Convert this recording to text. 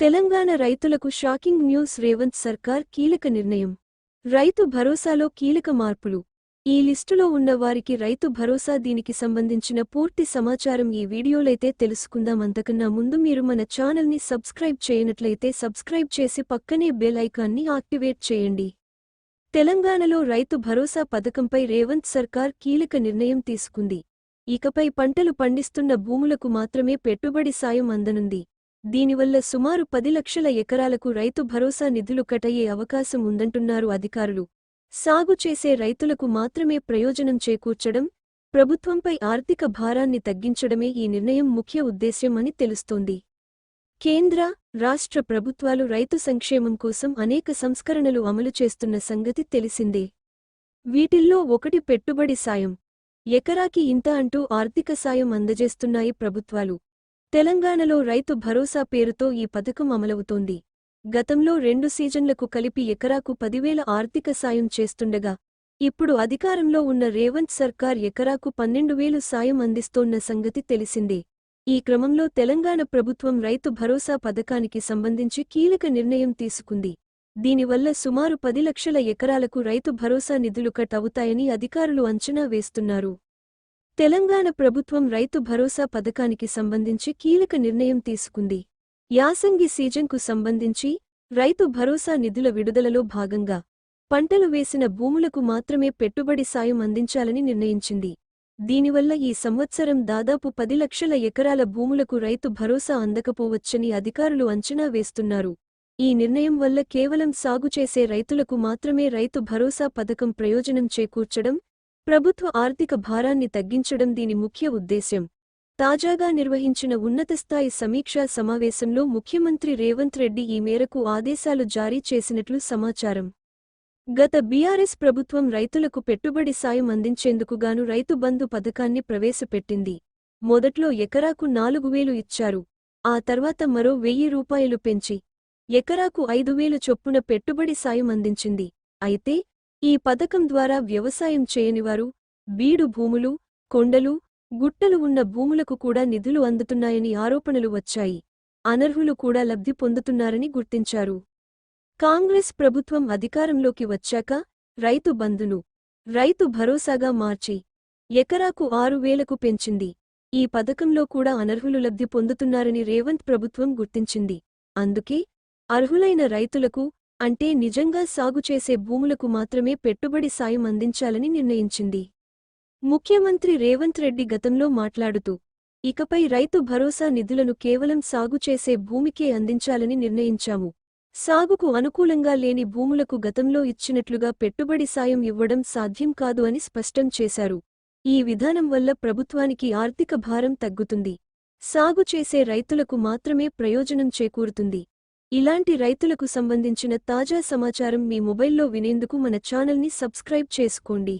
తెలంగాణ రైతులకు shocking news Revanth సర్కార్ కీలక నిర్ణయం. రైతు భరోసాలో కీలక మార్పులు. ఈ లిస్టులో ఉన్న వారికి రైతు భరోసా దీనికి సంబంధించిన పూర్తి సమాచారం ఈ వీడియోలైతే తెలుసుకుందాం. అంతకన్నా ముందు మీరు మన ఛానల్ని సబ్స్క్రైబ్ చేయనట్లయితే సబ్స్క్రైబ్ చేసి పక్కనే బెల్ ఐకాన్ని యాక్టివేట్ చేయండి. తెలంగాణలో రైతు భరోసా పథకంపై రేవంత్ సర్కార్ కీలక నిర్ణయం తీసుకుంది. ఇకపై పంటలు పండిస్తున్న భూములకు మాత్రమే పెట్టుబడి సాయం అందనుంది. దీనివల్ల సుమారు పది లక్షల ఎకరాలకు రైతు భరోసా నిధులు కటయ్యే అవకాశం ఉందంటున్నారు అధికారులు. సాగు చేసే రైతులకు మాత్రమే ప్రయోజనం చేకూర్చడం ప్రభుత్వంపై ఆర్థిక భారాన్ని తగ్గించడమే ఈ నిర్ణయం ముఖ్య ఉద్దేశ్యం అని తెలుస్తోంది. కేంద్ర రాష్ట్ర ప్రభుత్వాలు రైతు సంక్షేమం కోసం అనేక సంస్కరణలు అమలు చేస్తున్న సంగతి తెలిసిందే. వీటిల్లో ఒకటి పెట్టుబడి సాయం. ఎకరాకి ఇంత అంటూ ఆర్థిక సాయం అందజేస్తున్నాయి ప్రభుత్వాలు. తెలంగాణలో రైతు భరోసా పేరుతో ఈ పథకం అమలవుతోంది. గతంలో రెండు సీజన్లకు కలిపి ఎకరాకు పదివేల ఆర్థిక సాయం చేస్తుండగా ఇప్పుడు అధికారంలో ఉన్న రేవంత్ సర్కార్ ఎకరాకు పన్నెండు వేలు సాయం అందిస్తోన్న సంగతి తెలిసిందే. ఈ క్రమంలో తెలంగాణ ప్రభుత్వం రైతు భరోసా పథకానికి సంబంధించి కీలక నిర్ణయం తీసుకుంది. దీనివల్ల సుమారు పది లక్షల ఎకరాలకు రైతు భరోసా నిధులు కట్ అవుతాయని అధికారులు అంచనా వేస్తున్నారు. తెలంగాణ ప్రభుత్వం రైతు భరోసా పథకానికి సంబంధించి కీలక నిర్ణయం తీసుకుంది. యాసంగి సీజన్కు సంబంధించి రైతు భరోసా నిధుల విడుదలలో భాగంగా పంటలు వేసిన భూములకు మాత్రమే పెట్టుబడి సాయం అందించాలని నిర్ణయించింది. దీనివల్ల ఈ సంవత్సరం దాదాపు పది లక్షల ఎకరాల భూములకు రైతు భరోసా అందకపోవచ్చని అధికారులు అంచనా వేస్తున్నారు. ఈ నిర్ణయం వల్ల కేవలం సాగు చేసే రైతులకు మాత్రమే రైతు భరోసా పథకం ప్రయోజనం చేకూర్చడం ప్రభుత్వ ఆర్థిక భారాన్ని తగ్గించడం దీని ముఖ్య ఉద్దేశ్యం. తాజాగా నిర్వహించిన ఉన్నతస్థాయి సమీక్షా సమావేశంలో ముఖ్యమంత్రి రేవంత్ రెడ్డి ఈ మేరకు ఆదేశాలు జారీ చేసినట్లు సమాచారం. గత బీఆర్ఎస్ ప్రభుత్వం రైతులకు పెట్టుబడి సాయం అందించేందుకుగాను రైతు బంధు పథకాన్ని ప్రవేశపెట్టింది. మొదట్లో ఎకరాకు నాలుగు వేలు ఇచ్చారు. ఆ తర్వాత మరో వెయ్యి రూపాయలు పెంచి ఎకరాకు ఐదు వేలు చొప్పున పెట్టుబడి సాయం అందించింది. అయితే ఈ పథకం ద్వారా వ్యవసాయం చేయనివారు బీడు భూములు కొండలు గుట్టలు ఉన్న భూములకు కూడా నిధులు అందుతున్నాయని ఆరోపణలు వచ్చాయి. అనర్హులు కూడా లబ్ధి పొందుతున్నారని గుర్తించారు. కాంగ్రెస్ ప్రభుత్వం అధికారంలోకి వచ్చాక రైతు బంధును రైతు భరోసాగా మార్చి ఎకరాకు ఆరు వేలకు పెంచింది. ఈ పథకంలో కూడా అనర్హులు లబ్ధి పొందుతున్నారని రేవంత్ ప్రభుత్వం గుర్తించింది. అందుకే అర్హులైన రైతులకు అంటే నిజంగా సాగు చేసే భూములకు మాత్రమే పెట్టుబడి సాయం అందించాలని నిర్ణయించింది. ముఖ్యమంత్రి రేవంత్ రెడ్డి గతంలో మాట్లాడుతూ ఇకపై రైతు భరోసా నిధులను కేవలం సాగు చేసే భూమికే అందించాలని నిర్ణయించాము. సాగుకు అనుకూలంగా లేని భూములకు గతంలో ఇచ్చినట్లుగా పెట్టుబడి సాయం ఇవ్వడం సాధ్యం కాదు అని స్పష్టం చేశారు. ఈ విధానం వల్ల ప్రభుత్వానికి ఆర్థిక భారం తగ్గుతుంది. సాగు చేసే రైతులకు మాత్రమే ప్రయోజనం చేకూరుతుంది. ఇలాంటి రైతులకు సంబంధించిన తాజా సమాచారం మీ మొబైల్లో వినేందుకు మన ఛానల్ని సబ్స్క్రైబ్ చేసుకోండి.